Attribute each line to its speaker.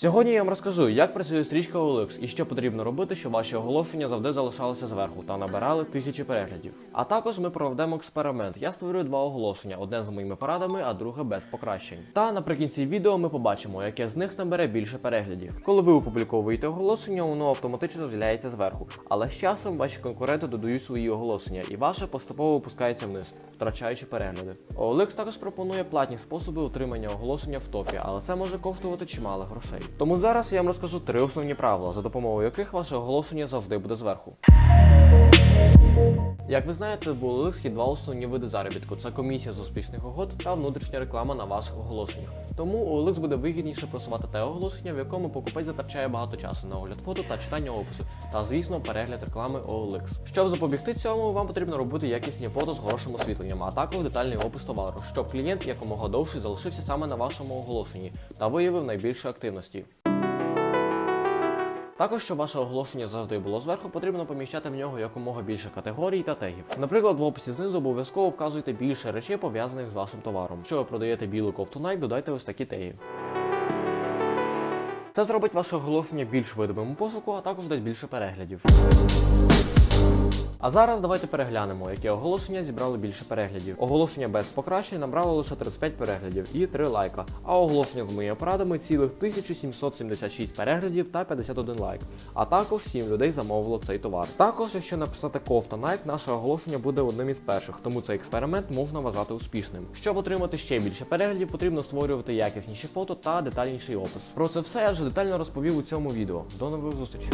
Speaker 1: Сьогодні я вам розкажу, як працює стрічка OLX і що потрібно робити, щоб ваші оголошення завжди залишалися зверху та набирали тисячі переглядів. А також ми проведемо експеримент. Я створю два оголошення: одне з моїми порадами, а друге без покращень. Та наприкінці відео ми побачимо, яке з них набере більше переглядів. Коли ви опубліковуєте оголошення, воно автоматично з'являється зверху. Але з часом ваші конкуренти додають свої оголошення, і ваше поступово опускається вниз, втрачаючи перегляди. OLX також пропонує платні способи отримання оголошення в топі, але це може коштувати чимало грошей. Тому зараз я вам розкажу три основні правила, за допомогою яких ваше оголошення завжди буде зверху. Як ви знаєте, в OLX є два основні види заробітку: це комісія з успішних угод та внутрішня реклама на ваших оголошеннях. Тому OLX буде вигідніше просувати те оголошення, в якому покупець затрачає багато часу на огляд фото та читання опису, та звісно перегляд реклами OLX. Щоб запобігти цьому, вам потрібно робити якісні фото з хорошим освітленням, а також детальний опис товару, щоб клієнт якомога довше залишився саме на вашому оголошенні та виявив найбільше активності. Також, щоб ваше оголошення завжди було зверху, потрібно поміщати в нього якомога більше категорій та тегів. Наприклад, в описі знизу обов'язково вказуйте більше речей пов'язаних з вашим товаром. Якщо ви продаєте білу Nike, додайте ось такі теги. Це зробить ваше оголошення більш видимим у пошуку, а також дасть більше переглядів. А зараз давайте переглянемо, які оголошення зібрали більше переглядів. Оголошення без покращень набрало лише 35 переглядів і 3 лайка, а оголошення з моїми порадами цілих 1776 переглядів та 51 лайк. А також 7 людей замовило цей товар. Також, якщо написати кофта Nike, наше оголошення буде одним із перших, тому цей експеримент можна вважати успішним. Щоб отримати ще більше переглядів, потрібно створювати якісніші фото та детальніший опис. Про це все я вже детально розповів у цьому відео. До нових зустрічей!